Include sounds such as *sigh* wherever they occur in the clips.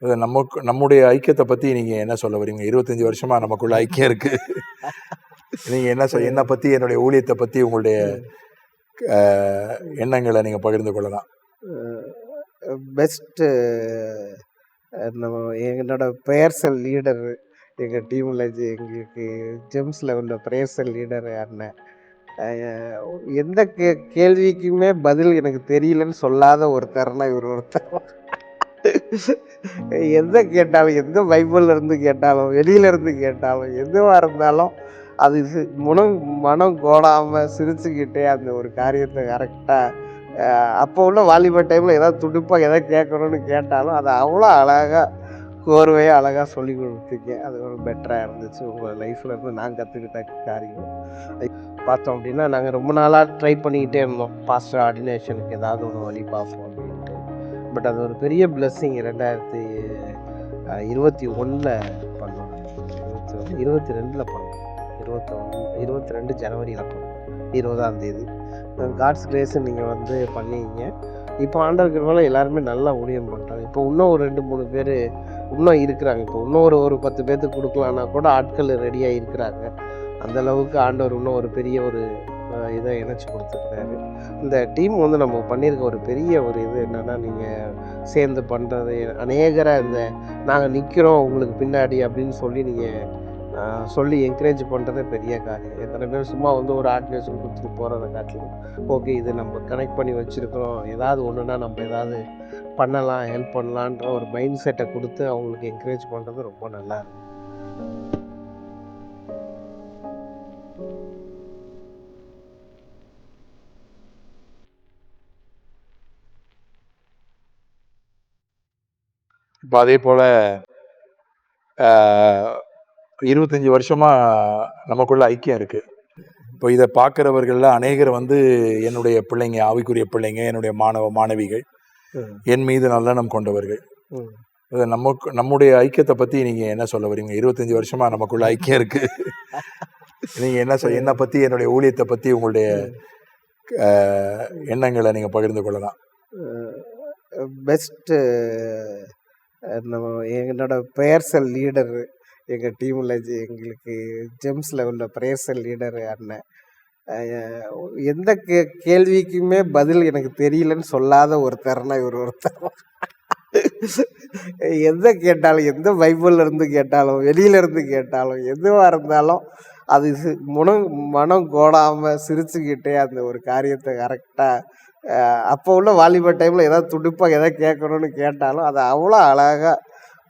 நமக்கு நம்முடைய ஐக்கியத்தை பத்தி நீங்க என்ன சொல்ல வரீங்க? இருபத்தஞ்சு வருஷமா நமக்குள்ள ஐக்கியம் இருக்கு. *laughs* நீங்க என்ன சொல் என்னை பத்தி என்னுடைய ஊழியத்தை பத்தி உங்களுடைய எண்ணங்களை நீங்க பகிர்ந்து கொள்ளலாம். பெஸ்ட்டு நம்ம என்னோட பிரேயர்சல் லீடர் எங்கள் டீமில் எங்களுக்கு ஜெம்ஸ் லெவலில் பிரேயர்சல் லீடர் அண்ணன். எந்த கே கேள்விக்குமே பதில் எனக்கு தெரியலன்னு சொல்லாத ஒருத்தர்னா இவர் ஒருத்தர். எந்த கேட்டாலும் எந்த பைபிளில் இருந்து கேட்டாலும் வெளியில இருந்து கேட்டாலும் எதுவாக இருந்தாலும் அது சி- முனம் மனம் கோடாமல் சிரிச்சுக்கிட்டே அந்த ஒரு காரியத்தை கரெக்டாக அப்போ உள்ள வாலிப டைமில் ஏதாவது துடுப்பாக எதாவது கேட்கணும்னு கேட்டாலும் அதை அவ்வளோ அழகாக கோர்வையாக அழகாக சொல்லி கொடுத்துருக்கேன். அது ஒரு பெட்டராக இருந்துச்சு. உங்கள் லைஃப்பில் இருந்து நான் கற்றுக்கிட்ட காரியம் பார்த்தோம் அப்படின்னா நாங்கள் ரொம்ப நாளாக ட்ரை பண்ணிக்கிட்டே இருந்தோம். பாஸ்டர் ஆர்டினேஷனுக்கு ஏதாவது ஒரு வழி பார்ப்போம் அப்படின்னு. பட் அது ஒரு பெரிய பிளெஸ்ஸிங் ரெண்டாயிரத்தி இருபத்தி ஒன்றில் பண்ணோம். இருபத்தி ஒன்று இருபத்தி ரெண்டில் பண்ணோம். இருபத்தி ஒன்று இருபத்தி ரெண்டு ஜனவரியில் பண்ணோம். இருபதாம் தேதி. காட்ஸ் கிரேஸை நீங்கள் வந்து பண்ணிங்க. இப்போ ஆண்டவர்கிறவங்கள எல்லாருமே நல்லா ஊழியம் பண்ணுறாங்க இப்போ இன்னும் ஒரு ரெண்டு மூணு பேர் இன்னும் இருக்கிறாங்க. இப்போ இன்னும் ஒரு ஒரு பத்து பேர்த்துக்கு கொடுக்கலான்னா கூட ஆட்கள் ரெடியாக இருக்கிறாங்க. அந்த அளவுக்கு ஆண்டவர் இன்னும் ஒரு பெரிய ஒரு இதை இணைச்சி கொடுத்துருக்காரு. இந்த டீம் வந்து நம்ம பண்ணியிருக்க ஒரு பெரிய ஒரு இது என்னென்னா நீங்கள் சேர்ந்து பண்ணுறது அநேகராக இந்த நாங்கள் நிற்கிறோம் உங்களுக்கு பின்னாடி அப்படின்னு சொல்லி நீங்கள் சொல்லி என்கரேஜ் பண்ணுறதே பெரிய காரியம். எத்தனை பேர் சும்மா வந்து ஒரு ஆர்டினேஷன் கொடுத்துட்டு போகிறத காட்டிலும் ஓகே இது நம்ம கனெக்ட் பண்ணி வச்சுருக்கிறோம். ஏதாவது ஒன்றுனா நம்ம ஏதாவது பண்ணலாம் ஹெல்ப் பண்ணலான்ற ஒரு மைண்ட் செட்டை கொடுத்து அவங்களுக்கு என்கரேஜ் பண்ணுறது ரொம்ப நல்லா இருக்கும். இப்போ அதே போல இருபத்தஞ்சு வருஷமா நமக்குள்ள ஐக்கியம் இருக்கு. இப்போ இதை பார்க்குறவர்கள்ல அநேகர் வந்து என்னுடைய பிள்ளைங்க ஆவிக்குரிய பிள்ளைங்க என்னுடைய மாணவ மாணவிகள். என் மீது நல்லெண்ணம் கொண்டவர்கள். நமக்கு நம்முடைய ஐக்கியத்தை பத்தி நீங்க என்ன சொல்ல வரீங்க? இருபத்தஞ்சு வருஷமா நமக்குள்ள ஐக்கியம் இருக்கு. நீங்க என்ன சொல் என்னை பத்தி என்னுடைய ஊழியத்தை பத்தி உங்களுடைய எண்ணங்களை நீங்க பகிர்ந்து கொள்ளலாம். பெஸ்ட்டு என்னோட என்னோட பிரேயர்சல் லீடர் எங்கள் டீமில் எங்களுக்கு ஜெம்ஸ் லெவலில் பிரேயர்சல் லீடர் அண்ணன். எந்த கே கேள்விக்குமே பதில் எனக்கு தெரியலன்னு சொல்லாத ஒருத்தர்னா இவர் ஒருத்தர். எந்த கேட்டாலும் எந்த பைபிள்ல இருந்து கேட்டாலும் வெளியில இருந்து கேட்டாலும் எதுவாக இருந்தாலும் அது மனம் முனம் மனம் கோடாமல் சிரிச்சுக்கிட்டே அந்த ஒரு காரியத்தை கரெக்டாக அப்போ உள்ள வாலிபர் டைமில் ஏதாவது துடுப்பாக எதாவது கேட்கணும்னு கேட்டாலும் அதை அவ்வளோ அழகாக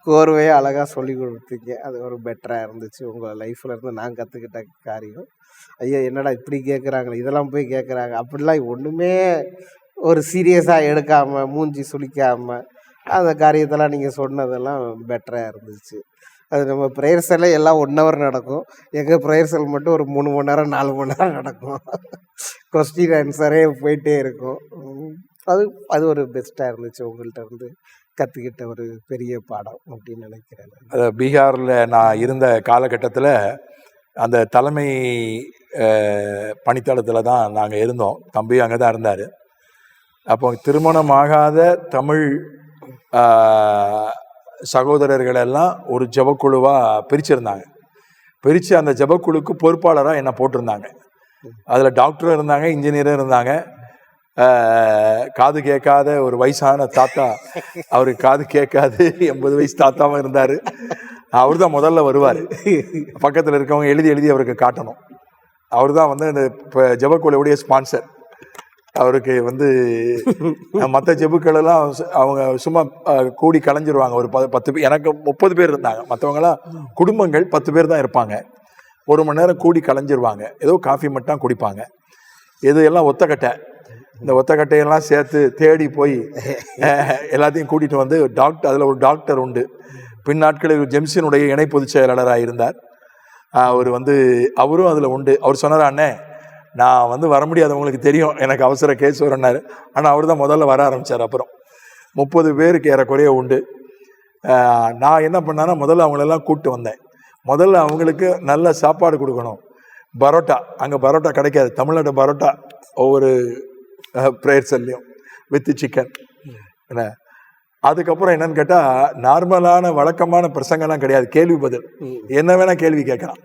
கோர்வையாக அழகாக சொல்லி கொடுத்தீங்க. அது ஒரு பெட்டராக இருந்துச்சு. உங்கள் லைஃப்பில் இருந்து நான் கற்றுக்கிட்ட காரியம். ஐயா என்னடா இப்படி கேட்குறாங்களே இதெல்லாம் போய் கேட்குறாங்க அப்படிலாம் ஒன்றுமே ஒரு சீரியஸாக எடுக்காமல் மூஞ்சி சுளிக்காமல் அந்த காரியத்தெல்லாம் நீங்கள் சொன்னதெல்லாம் பெட்டராக இருந்துச்சு. அது நம்ம ப்ரேயர் செல்ல எல்லாம் ஒன் ஹவர் நடக்கும். எங்கள் ப்ரேயர் செல் மட்டும் ஒரு மூணு மணி நேரம் நாலு மணி நேரம் நடக்கும். கொஸ்டின் ஆன்சரே போயிட்டே இருக்கும். அது அது ஒரு பெஸ்ட்டாக இருந்துச்சு. உங்கள்கிட்ட இருந்து கற்றுக்கிட்ட ஒரு பெரிய பாடம் அப்படின்னு நினைக்கிறேன் அது பீகாரில் நான் இருந்த காலகட்டத்தில் அந்த தலைமை பணித்தளத்தில் தான் நாங்கள் இருந்தோம். தம்பி அங்கே தான் இருந்தார். அப்போ திருமணம் ஆகாத தமிழ் சகோதரர்களெல்லாம் சகோதரர்கள் எல்லாம் ஒரு ஜபக்குழுவாக பிரிச்சிருந்தாங்க. பிரித்து அந்த ஜபக்குழுக்கு பொறுப்பாளராக என்னை போட்டிருந்தாங்க. அதில் டாக்டரும் இருந்தாங்க இன்ஜினியரும் இருந்தாங்க. காது கேட்காத ஒரு வயசான தாத்தா அவருக்கு காது கேட்காது எண்பது வயசு தாத்தாவும் இருந்தார். அவர் தான் முதல்ல வருவார். பக்கத்தில் இருக்கவங்க எழுதி எழுதி அவருக்கு காட்டணும். அவர் தான் வந்து இந்த இப்போ ஜபக்குழுவுடைய ஸ்பான்சர் அவருக்கு வந்து மற்ற ஜெபுக்களெல்லாம் அவங்க சும்மா கூடி கலைஞ்சிருவாங்க. ஒரு ப பத்து பேர் எனக்கு முப்பது பேர் இருந்தாங்க. மற்றவங்களாம் குடும்பங்கள் பத்து பேர் தான் இருப்பாங்க. ஒரு மணி நேரம் கூடி கலைஞ்சிருவாங்க. ஏதோ காஃபி மட்டும் குடிப்பாங்க. இது எல்லாம் ஒத்தக்கட்டை இந்த ஒத்தக்கட்டையெல்லாம் சேர்த்து தேடி போய் *laughs* எல்லாத்தையும் கூட்டிட்டு வந்து டாக்டர் அதில் ஒரு டாக்டர் உண்டு. பின் நாட்களில் ஜெம்ஸினுடைய இணை பொதுச் செயலாளராக இருந்தார். அவர் வந்து அவரும் அதில் உண்டு. அவர் சொன்னார் அண்ணே நான் வந்து வர முடியாது உங்களுக்கு தெரியும். எனக்கு அவசர கேஸ் வரனாரு ஆனால் அவர் தான் முதல்ல வர ஆரம்பித்தார் அப்புறம். முப்பது பேருக்கு ஏறக்குறைய உண்டு. நான் என்ன பண்ணேன்னா முதல்ல அவங்களெல்லாம் கூப்பிட்டு வந்தேன். முதல்ல அவங்களுக்கு நல்ல சாப்பாடு கொடுக்கணும். பரோட்டா அங்கே பரோட்டா கிடைக்காது. தமிழ்நாடு பரோட்டா ஒவ்வொரு ப்ரேயர்ஸ்லையும் வித் சிக்கன் என்ன? அதுக்கப்புறம் என்னன்னு கேட்டா நார்மலான வழக்கமான பிரசங்கம்லாம் கிடையாது. கேள்வி பதில். என்ன வேணா கேள்வி கேட்கலாம்.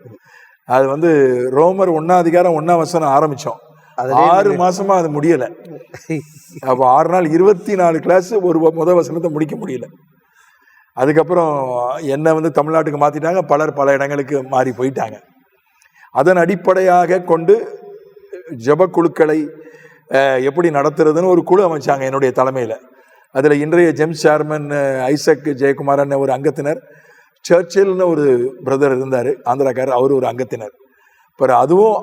அது வந்து ரோமர் ஒன்னா அதிகாரம் ஒன்னா வசனம் ஆரம்பிச்சோம். அதுலயே ஆறு மாசமா அது முடியல. அப்போ ஆறு நாள் இருபத்தி நாலு கிளாஸ் ஒரு முத வசனத்தை முடிக்க முடியல. அதுக்கப்புறம் என்னை வந்து தமிழ்நாட்டுக்கு மாற்றிட்டாங்க பலர் பல இடங்களுக்கு மாறி போயிட்டாங்க. அதன் அடிப்படையாக கொண்டு ஜபக்குழுக்களை குழுக்களை எப்படி நடத்துறதுன்னு ஒரு குழு அமைச்சாங்க என்னுடைய தலைமையில். அதில் இன்றைய ஜெம்ஸ் சேர்மன் ஐசக் ஜெயக்குமாரன் ஒரு அங்கத்தினர் சர்ச்சில்னு ஒரு பிரதர் இருந்தார் ஆந்திராக்காரர் அவர் ஒரு அங்கத்தினர். அப்புறம் அதுவும்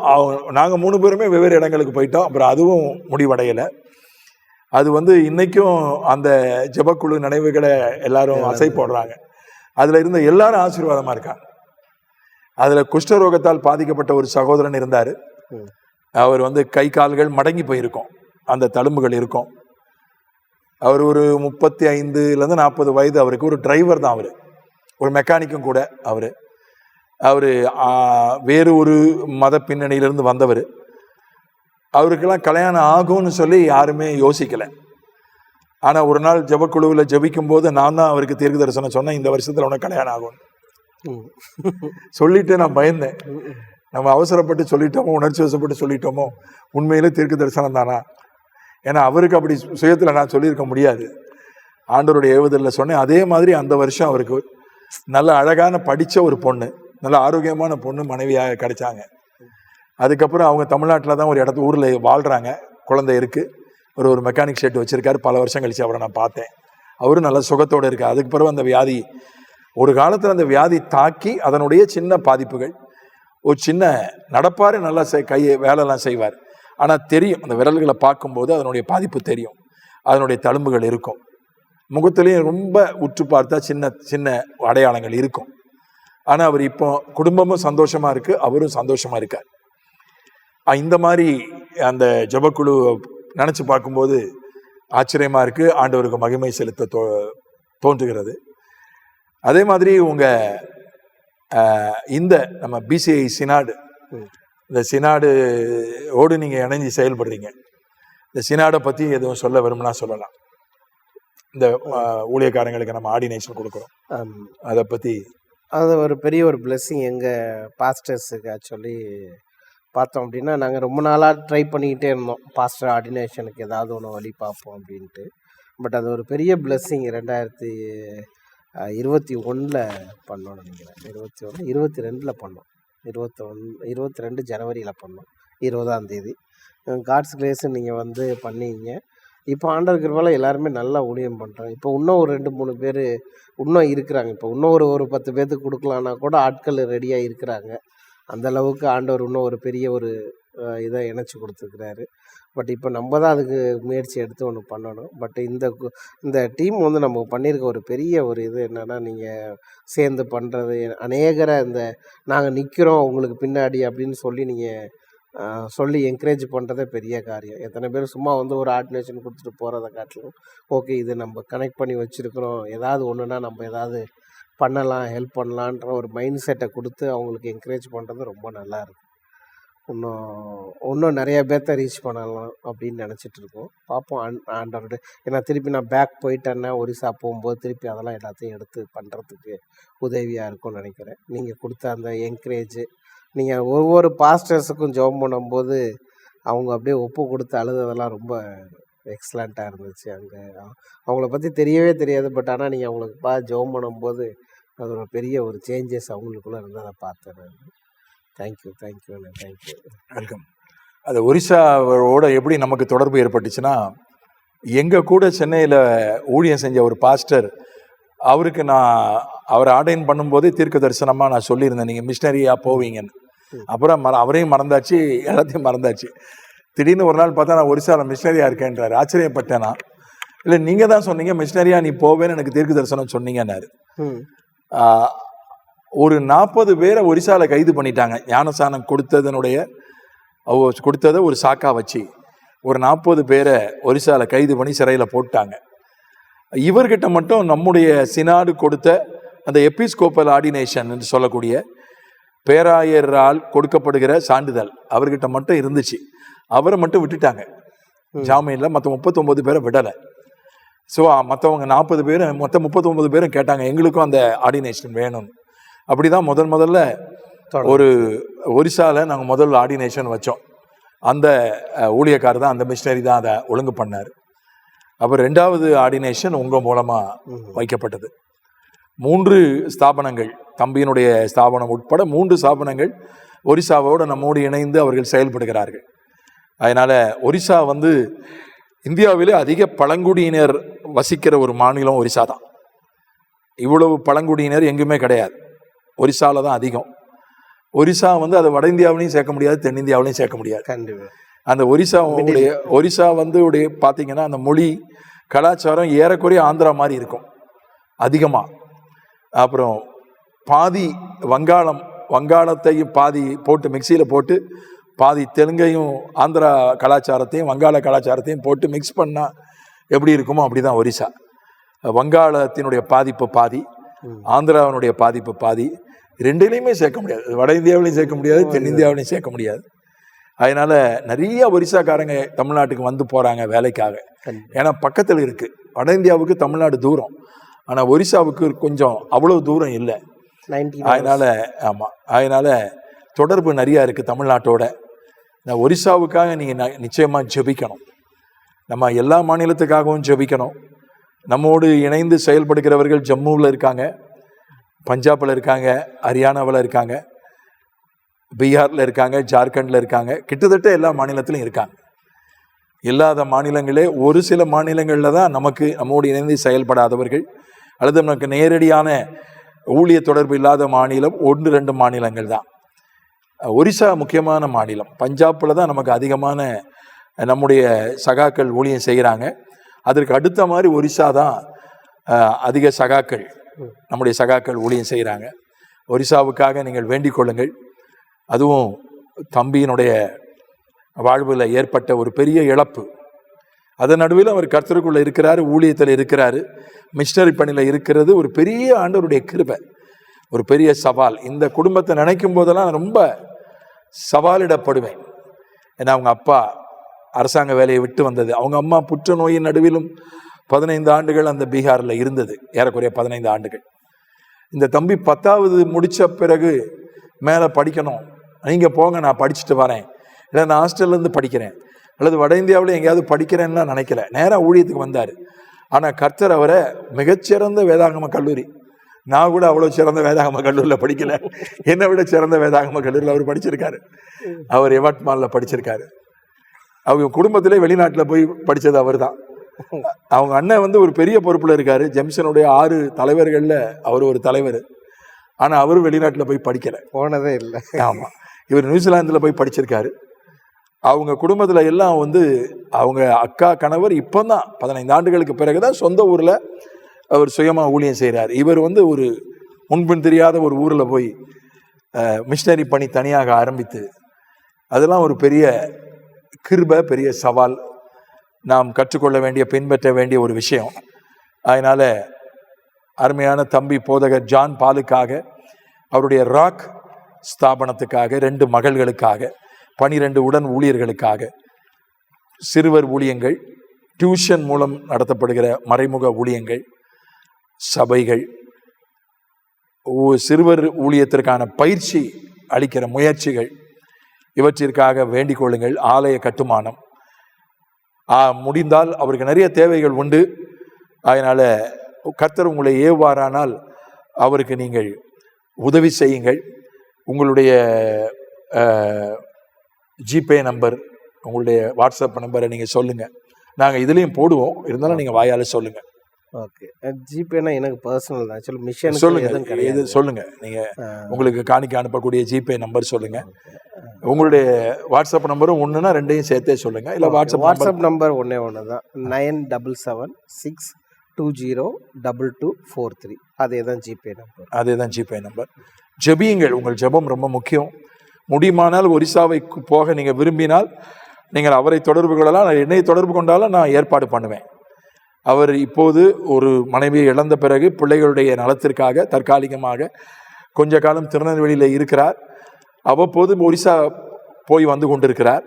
நாங்கள் மூணு பேருமே வெவ்வேறு இடங்களுக்கு போயிட்டோம். அப்புறம் அதுவும் முடிவடையலை. அது வந்து இன்னைக்கும் அந்த ஜெபக்குழு நினைவுகளை எல்லாரும் அசை போடுறாங்க அதில் இருந்த எல்லாரும் ஆசீர்வாதமாக இருக்காங்க. அதில் குஷ்டரோகத்தால் பாதிக்கப்பட்ட ஒரு சகோதரன் இருந்தார். அவர் வந்து கை கால்கள் மடங்கி போயிருக்கும். அந்த தழும்புகள் இருக்கும். அவர் ஒரு முப்பத்தி ஐந்துலேருந்து நாற்பது வயது அவருக்கு. ஒரு டிரைவர் தான் அவர். ஒரு மெக்கானிக்கும் கூட அவர். அவர் வேறு ஒரு மத பின்னணியிலிருந்து வந்தவர். அவருக்கெல்லாம் கல்யாணம் ஆகும்னு சொல்லி யாருமே யோசிக்கல. ஆனா ஒரு நாள் ஜெபக்குழுவில் ஜெபிக்கும் போது நான் தான் அவருக்கு தீர்க்க தரிசனம் சொன்னேன் இந்த வருஷத்துல உனக்கு கல்யாணம் ஆகும். சொல்லிட்டு நான் பயந்தேன். நம்ம அவசரப்பட்டு சொல்லிட்டோமோ உணர்ச்சி வசப்பட்டு சொல்லிட்டோமோ உண்மையிலே தீர்க்க தரிசனம் தானா? ஏன்னா அவருக்கு அப்படி சுயத்துல நான் சொல்லியிருக்க முடியாது. ஆண்டவருடைய ஏவுதலில் சொன்னேன் அதே மாதிரி அந்த வருஷம் அவருக்கு நல்ல அழகான படிச்ச ஒரு பொண்ணு நல்ல ஆரோக்கியமான பொண்ணு மனைவியாக கிடைச்சாங்க. அதுக்கப்புறம் அவங்க தமிழ்நாட்டில் தான் ஒரு இடத்து ஊரில் வாழ்கிறாங்க குழந்தை இருக்குது ஒரு ஒரு மெக்கானிக் ஷெட் வச்சுருக்காரு. பல வருஷம் கழிச்சு அவரை நான் பார்த்தேன். அவரும் நல்ல சுகத்தோடு இருக்கார். அதுக்கு பிறகு அந்த வியாதி ஒரு காலத்தில் அந்த வியாதி தாக்கி அதனுடைய சின்ன பாதிப்புகள். ஒரு சின்ன நடப்பார் நல்லா கையை வேலைலாம் செய்வார். ஆனால் தெரியும். அந்த விரல்களை பார்க்கும்போது அதனுடைய பாதிப்பு தெரியும். அதனுடைய தழும்புகள் இருக்கும். முகத்திலையும் ரொம்ப உற்று பார்த்தா சின்ன சின்ன அடையாளங்கள் இருக்கும். ஆனால் அவர் இப்போ குடும்பமும் சந்தோஷமாக இருக்குது அவரும் சந்தோஷமாக இருக்கார். இந்த மாதிரி அந்த ஜெபக்குழு நினைச்சு பார்க்கும்போது ஆச்சரியமா இருக்கு ஆண்டவருக்கு மகிமை செலுத்த தோ தோன்றுகிறது அதே மாதிரி உங்க அஹ், இந்த நம்ம பிசிஐ சினாடு. இந்த சினாடு ஓடு நீங்க இணைஞ்சு செயல்படுறீங்க இந்த சினாடை பத்தி எதுவும் சொல்ல விரும்பினா சொல்லலாம் இந்த ஊழியக்காரங்களுக்கு நம்ம ஆர்டினேஷன் கொடுக்குறோம். அதை பத்தி அது ஒரு பெரிய ஒரு blessing எங்கள் பாஸ்டர்ஸுக்கு ஆக்சுவலி பார்த்தோம் அப்படின்னா நாங்கள் ரொம்ப நாளாக ட்ரை பண்ணிக்கிட்டே இருந்தோம். பாஸ்டர் ஆர்டினேஷனுக்கு ஏதாவது ஒன்று வழி பார்ப்போம் அப்படின்ட்டு. பட் அது ஒரு பெரிய பிளெஸ்ஸிங் ரெண்டாயிரத்தி இருபத்தி ஒன்றில் பண்ணோம் நினைக்கிறேன். இருபத்தி ஒன்று இருபத்தி ரெண்டில் பண்ணோம். இருபத்தொன் இருபத்தி ரெண்டு ஜனவரியில் பண்ணோம். இருபதாம் தேதி. காட்ஸ் கிரேஸ் நீங்கள் வந்து பண்ணீங்க. இப்போ ஆண்டவர் கிருபால எல்லாருமே நல்லா ஊழியம் பண்ணுறாங்க இப்போ இன்னும் ஒரு ரெண்டு மூணு பேர் இன்னும் இருக்கிறாங்க. இப்போ இன்னும் ஒரு ஒரு பத்து பேர்த்துக்கு கொடுக்கலான்னா கூட ஆட்கள் ரெடியாக இருக்கிறாங்க. அந்த அளவுக்கு ஆண்டவர் இன்னும் ஒரு பெரிய ஒரு இதை இணைச்சி கொடுத்துருக்குறாரு. பட் இப்போ நம்ம தான் அதுக்கு முயற்சி எடுத்து ஒன்று பண்ணணும். பட் இந்த இந்த டீம் வந்து நம்ம பண்ணியிருக்க ஒரு பெரிய ஒரு இது என்னென்னா நீங்கள் சேர்ந்து பண்ணுறது அநேகரை இந்த நாங்கள் நிற்கிறோம் உங்களுக்கு பின்னாடி அப்படின்னு சொல்லி நீங்கள் சொல்லி என்கரேஜ் பண்ணுறதே பெரிய காரியம். எத்தனை பேர் சும்மா வந்து ஒரு ஆர்டினேஷன் கொடுத்துட்டு போகிறத காட்டிலும் ஓகே இது நம்ம கனெக்ட் பண்ணி வச்சுருக்கிறோம். ஏதாவது ஒன்றுனா நம்ம ஏதாவது பண்ணலாம் ஹெல்ப் பண்ணலான்ற ஒரு மைண்ட் செட்டை கொடுத்து அவங்களுக்கு என்கரேஜ் பண்ணுறது ரொம்ப நல்லா இருக்கு. இன்னும் இன்னும் நிறைய பேர்த்த ரீச் பண்ணலாம் அப்படின்னு நினச்சிட்டு இருக்கோம். பார்ப்போம் ஆண் ஆண்டவர்கிட்ட ஏன்னா திருப்பி நான் பேக் போயிட்டேன்னா ஒரிசா போகும்போது திருப்பி அதெல்லாம் எல்லாத்தையும் எடுத்து பண்ணுறதுக்கு உதவியாக இருக்கும்னு நினைக்கிறேன். நீங்கள் கொடுத்த அந்த என்கரேஜ் நீங்கள் ஒவ்வொரு பாஸ்டர்ஸுக்கும் ஜெபம் பண்ணும்போது அவங்க அப்படியே ஒப்பு கொடுத்து அழுததெல்லாம் ரொம்ப எக்ஸலண்ட்டாக இருந்துச்சு அங்கே. அவங்கள பற்றி தெரியவே தெரியாது பட் ஆனால் நீங்கள் அவங்களுக்கு பா ஜெபம் பண்ணும்போது அது ஒரு பெரிய ஒரு சேஞ்சஸ் அவங்களுக்குள்ளே இருந்ததை பார்த்தேன் நான். தேங்க்யூ தேங்க்யூ தேங்க்யூ வெல்கம் அது ஒரிசாவோட எப்படி நமக்கு தொடர்பு ஏற்பட்டுச்சுன்னா எங்க கூட சென்னையில ஊழியம் செஞ்ச ஒரு பாஸ்டர் அவருக்கு நான் அவரை ஆர்டைன் பண்ணும்போதே தீர்க்க தரிசனமா நான் சொல்லியிருந்தேன். நீங்க மிஷினரியா போவீங்கன்னு. அப்புறம் மற அவரையும் மறந்தாச்சு எல்லாத்தையும் மறந்தாச்சு. திடீர்னு ஒரு நாள் பார்த்தா நான் ஒரிசால மிஷினரியா இருக்கேன்றாரு. ஆச்சரியப்பட்டேன் நான். இல்லை நீங்க தான் சொன்னீங்க மிஷினரியா நீ போவேன்னு எனக்கு தீர்க்க தரிசனம் சொன்னீங்கன்னாரு. ஒரு நாற்பது பேரை ஒரிசால கைது பண்ணிட்டாங்க. ஞானசானம் கொடுத்ததனுடைய அவ கொடுத்ததை ஒரு சாக்கா வச்சு ஒரு நாற்பது பேரை ஒரிசால கைது பண்ணி சிறையில் போட்டாங்க. இவர்கிட்ட மட்டும் நம்முடைய சினாடு கொடுத்த அந்த எபிஸ்கோப்பல் ஆர்டினேஷன் என்று சொல்லக்கூடிய பேராயரால் கொடுக்கப்படுகிற சான்றிதழ் அவர்கிட்ட மட்டும் இருந்துச்சு. அவரை மட்டும் விட்டுட்டாங்க. ஜாமீனில் மற்ற முப்பத்தொன்பது பேரை விடலை. ஸோ மற்றவங்க நாற்பது பேரும் மொத்தம் முப்பத்தொம்பது பேரும் கேட்டாங்க எங்களுக்கும் அந்த ஆர்டினேஷன் வேணும். அப்படி தான் முதல் முதல்ல ஒரு ஒரிசாவில் நாங்கள் முதல் ஆர்டினேஷன் வச்சோம். அந்த ஊழியக்காரர் தான் அந்த மிஷினரி தான் அதை ஒழுங்கு பண்ணார். அப்புறம் ரெண்டாவது ஆர்டினேஷன் உங்கள் மூலமாக வைக்கப்பட்டது. மூன்று ஸ்தாபனங்கள் தம்பியினுடைய ஸ்தாபனம் உட்பட மூன்று ஸ்தாபனங்கள் ஒரிசாவோடு நம்மோடு இணைந்து அவர்கள் செயல்படுகிறார்கள். அதனால் ஒரிசா வந்து இந்தியாவிலே அதிக பழங்குடியினர் வசிக்கிற ஒரு மாநிலம் ஒரிசா தான். இவ்வளவு பழங்குடியினர் எங்குமே கிடையாது. ஒரிசால தான் அதிகம். ஒரிசா வந்து அதை வட இந்தியாவிலையும் சேர்க்க முடியாது தென்னிந்தியாவிலையும் சேர்க்க முடியாது. அந்த ஒரிசா உடைய ஒரிசா வந்து உடைய பார்த்தீங்கன்னா அந்த மொழி கலாச்சாரம் ஏறக்குறைய ஆந்திரா மாதிரி இருக்கும். அதிகமாக அப்புறம் பாதி வங்காளம் வங்காளத்தையும் பாதி போட்டு மிக்சியில் போட்டு பாதி தெலுங்கையும் ஆந்திரா கலாச்சாரத்தையும் வங்காள கலாச்சாரத்தையும் போட்டு மிக்ஸ் பண்ணால் எப்படி இருக்குமோ அப்படி தான் ஒரிசா. வங்காளத்தினுடைய பாதிப்பு பாதி. ஆந்திராவினுடைய பாதிப்பு பாதி. ரெண்டுலேயுமே சேர்க்க முடியாது. வட இந்தியாவிலையும் சேர்க்க முடியாது தென்னிந்தியாவிலையும் சேர்க்க முடியாது. அதனால நிறைய ஒரிசாக்காரங்க தமிழ்நாட்டுக்கு வந்து போகிறாங்க வேலைக்காக. ஏன்னா பக்கத்தில் இருக்குது வட இந்தியாவுக்கு தமிழ்நாடு தூரம். ஆனால் ஒரிசாவுக்கு கொஞ்சம் அவ்வளோ தூரம் இல்லை. அதனால ஆமாம் அதனால தொடர்பு நிறையா இருக்குது தமிழ்நாட்டோட. இந்த ஒரிசாவுக்காக நீங்கள் நிச்சயமாக ஜெபிக்கணும். நம்ம எல்லா மாநிலத்துக்காகவும் ஜெபிக்கணும். நம்மோடு இணைந்து செயல்படுகிறவர்கள் ஜம்முவில் இருக்காங்க பஞ்சாபில் இருக்காங்க ஹரியானாவில் இருக்காங்க பீகாரில் இருக்காங்க ஜார்க்கண்டில் இருக்காங்க கிட்டத்தட்ட எல்லா மாநிலத்திலும் இருக்காங்க. இல்லாத மாநிலங்களே ஒரு சில மாநிலங்களில் தான் நமக்கு நம்மோடு இணைந்து செயல்படாதவர்கள் அல்லது நமக்கு நேரடியான ஊழிய தொடர்பு இல்லாத மாநிலம் ஒன்று ரெண்டு மாநிலங்கள் தான். ஒரிசா முக்கியமான மாநிலம். பஞ்சாபில் தான் நமக்கு அதிகமான நம்முடைய சகாக்கள் ஊழியம் செய்கிறாங்க அதற்கு அடுத்த மாதிரி ஒரிசா தான் அதிக சகாக்கள் நம்முடைய சகாக்கள் ஊழியம் செய்கிறாங்க ஒரிசாவுக்காக நீங்கள் வேண்டிக் கொள்ளுங்கள். அதுவும் தம்பியினுடைய வாழ்வில் ஏற்பட்ட ஒரு பெரிய இழப்பு. அதன் நடுவில் அவர் கர்த்தருக்குள்ள இருக்கிறாரு ஊழியத்தில் இருக்கிறாரு. மிஷினரி பணியில் இருக்கிறது ஒரு பெரிய ஆண்டவருடைய கிருபை. ஒரு பெரிய சவால். இந்த குடும்பத்தை நினைக்கும் போதெல்லாம் ரொம்ப சவாலிடப்படுவேன். ஏன்னா அவங்க அப்பா அரசாங்க வேலையை விட்டு வந்தது. அவங்க அம்மா புற்றுநோயின் நடுவிலும் பதினைந்து ஆண்டுகள் அந்த பீகாரில் இருந்தது. ஏறக்குறைய பதினைந்து ஆண்டுகள். இந்த தம்பி பத்தாவது முடித்த பிறகு மேலே படிக்கணும். நீங்கள் போங்க நான் படிச்சுட்டு வரேன். இல்லை நான் ஹாஸ்டல்லேருந்து படிக்கிறேன். அல்லது வட இந்தியாவில் எங்கேயாவது படிக்கிறேன்னா நினைக்கல. நேராக ஊழியத்துக்கு வந்தார். ஆனால் கர்த்தர் அவரை மிகச்சிறந்த வேதாங்கம கல்லூரி. நான் கூட அவ்வளோ சிறந்த வேதாகம கல்லூரியில் படிக்கல. என்னை விட சிறந்த வேதாகம கல்லூரியில் அவர் படிச்சிருக்காரு. அவர் எவட்மாலில் படிச்சிருக்காரு. அவங்க குடும்பத்திலே வெளிநாட்டில் போய் படித்தது அவர் தான் அவங்க அண்ணன் வந்து ஒரு பெரிய பொறுப்பில் இருக்காரு. ஜெம்சனுடைய ஆறு தலைவர்களில் அவர் ஒரு தலைவர். ஆனால் அவரும் வெளிநாட்டில் போய் படிக்கலை. போனதே இல்லை. ஆமாம் இவர் நியூசிலாந்தில் போய் படிச்சிருக்காரு. அவங்க குடும்பத்தில் எல்லாம் வந்து அவங்க அக்கா கணவர் இப்போ தான் பதினைந்து ஆண்டுகளுக்கு பிறகு தான் சொந்த ஊரில் அவர் சுயமாக ஊழியம் செய்கிறார் இவர் வந்து ஒரு முன்பின் தெரியாத ஒரு ஊரில் போய் மிஷினரி பணி தனியாக ஆரம்பித்து அதெல்லாம் ஒரு பெரிய கிருப பெரிய சவால். நாம் கற்றுக்கொள்ள வேண்டிய பின்பற்ற வேண்டிய ஒரு விஷயம். அதனால் அருமையான தம்பி போதகர் ஜான் பாலுக்காக அவருடைய ராக் ஸ்தாபனத்துக்காக ரெண்டு மகள்களுக்காக பனிரெண்டு உடன் ஊழியர்களுக்காக சிறுவர் ஊழியங்கள் டியூஷன் மூலம் நடத்தப்படுகிற மறைமுக ஊழியங்கள் சபைகள். ஊ- சிறுவர் ஊழியத்திற்கான பயிற்சி அளிக்கிற முயற்சிகள். இவற்றிற்காக வேண்டிக் கொள்ளுங்கள் ஆலய கட்டுமானம். முடிந்தால் அவருக்கு நிறைய தேவைகள் உண்டு. அதனால் கர்த்தர் உங்களை ஏவாரானால் அவருக்கு நீங்கள் உதவி செய்யுங்கள். உங்களுடைய ஜிபே நம்பர் உங்களுடைய வாட்ஸ்அப் நம்பரை நீங்கள் சொல்லுங்கள் நாங்கள் இதுலேயும் போடுவோம். இருந்தாலும் நீங்கள் வாயால் சொல்லுங்கள் ஓகே. ஜிபேனா எனக்கு பர்சனல் தான். ஆக்சுவலி மிஷன் சொல்லுங்கள் எதுவும் இது நீங்கள் ஆ, உங்களுக்கு காணிக்க அனுப்பக்கூடிய ஜிபே நம்பர் சொல்லுங்கள் உங்களுடைய வாட்ஸ்அப் நம்பரும் ஒன்றுனா ரெண்டையும் சேர்த்தே சொல்லுங்கள் இல்லை வாட்ஸ்அப் வாட்ஸ்அப் நம்பர் ஒன்றே ஒன்று தான் nine double seven six two zero double two four three. அதே தான் ஜிபே நம்பர் அதே தான் ஜிபே நம்பர் ஜெபியுங்கள். உங்கள் ஜெபம் ரொம்ப முக்கியம். முடியுமானால் ஒரிசாவை போக நீங்கள் விரும்பினால் நீங்கள் அவரை தொடர்பு கொள்ளலாம். என்னை தொடர்பு கொண்டாலும் நான் ஏற்பாடு பண்ணுவேன். அவர் இப்போது ஒரு மனைவியை இழந்த பிறகு பிள்ளைகளுடைய நலத்திற்காக தற்காலிகமாக கொஞ்ச காலம் திருநெல்வேலியில் இருக்கிறார். அவ்வப்போது ஒரிசா போய் வந்து கொண்டிருக்கிறார்.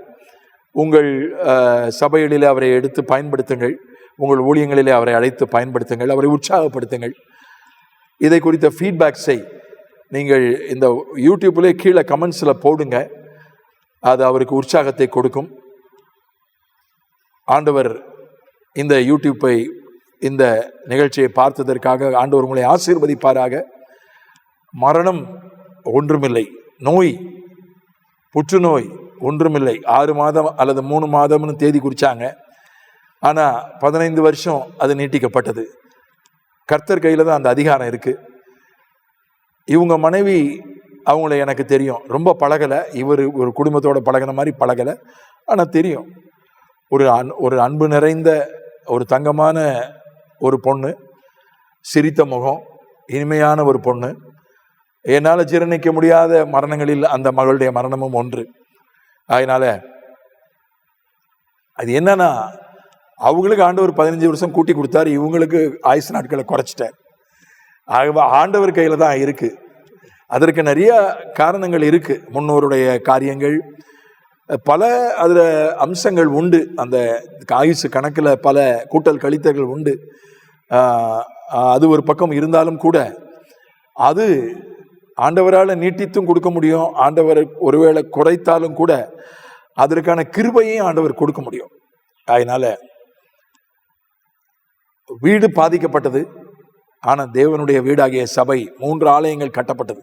உங்கள் அஹ், சபைகளில் அவரை எடுத்து பயன்படுத்துங்கள். உங்கள் ஊழியங்களிலே அவரை அழைத்து பயன்படுத்துங்கள். அவரை உற்சாகப்படுத்துங்கள். இதை குறித்த ஃபீட்பேக்ஸை நீங்கள் இந்த யூடியூப்லேயே கீழே கமெண்ட்ஸில் போடுங்க. அது அவருக்கு உற்சாகத்தை கொடுக்கும். ஆண்டவர் இந்த யூடியூப்பை இந்த நிகழ்ச்சியை பார்த்ததற்காக ஆண்டவர் உங்களை ஆசீர்வதிப்பாராக. மரணம் ஒன்றுமில்லை. நோய் புற்றுநோய் ஒன்றுமில்லை. ஆறு மாதம் அல்லது மூணு மாதம்னு தேதி குறிச்சாங்க. ஆனால் பதினைந்து வருஷம் அது நீட்டிக்கப்பட்டது. கர்த்தர் கையில் தான் அந்த அதிகாரம் இருக்குது இவங்க மனைவி அவங்கள எனக்கு தெரியும். ரொம்ப பழகலை. இவர் ஒரு குடும்பத்தோட பழகின மாதிரி பழகலை. ஆனால் தெரியும். ஒரு அன் ஒரு அன்பு நிறைந்த ஒரு தங்கமான ஒரு பொண்ணு சிரித்த முகம் இனிமையான ஒரு பொண்ணு. என்னால் ஜீரணிக்க முடியாத மரணங்களில் அந்த மகளுடைய மரணமும் ஒன்று. அதனால் அது என்னன்னா அவங்களுக்கு ஆண்டவர் பதினஞ்சு வருஷம் கூட்டி கொடுத்தாரு இவங்களுக்கு ஆயுசு நாட்களை குறைச்சிட்டார். ஆகவே ஆண்டவர் கையில் தான் இருக்குது அதற்கு நிறைய காரணங்கள் இருக்குது முன்னோருடைய காரியங்கள் பல அதில் அம்சங்கள் உண்டு. அந்த ஆயுசு கணக்கில் பல கூட்டல் கழித்தல்கள் உண்டு. அது ஒரு பக்கம் இருந்தாலும் கூட அது ஆண்டவரால் நீட்டித்தும் கொடுக்க முடியும். ஆண்டவர் ஒருவேளை குறைத்தாலும் கூட அதற்கான கிருபையும் ஆண்டவர் கொடுக்க முடியும். அதனால் வீடு பாதிக்கப்பட்டது. ஆனால் தேவனுடைய வீடாகிய சபை மூன்று ஆலயங்கள் கட்டப்பட்டது.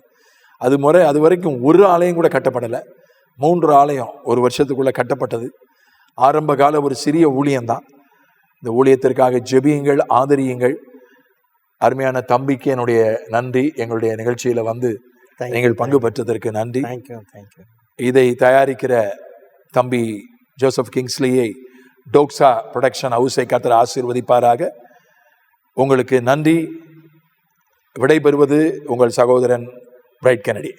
அது முறை அது வரைக்கும் ஒரு ஆலயம் கூட கட்டப்படலை. மூன்று ஆலயம் ஒரு வருஷத்துக்குள்ள கட்டப்பட்டது. ஆரம்ப கால ஒரு சிறிய ஊழியம்தான். இந்த ஊழியத்திற்காக ஜெபியுங்கள் ஆதரியுங்கள். அருமையான தம்பிக்கு என்னுடைய நன்றி. எங்களுடைய நிகழ்ச்சியில வந்து நீங்கள் பங்கு பெற்றதற்கு நன்றி. இதை தயாரிக்கிற தம்பி ஜோசப் கிங்ஸ்லியை டோக்ஸா ப்ரொடக்ஷன் ஹவுஸை கத்தர் ஆசீர்வதிப்பாராக. உங்களுக்கு நன்றி. விடைபெறுவது உங்கள் சகோதரன் பிரைட் கெனடி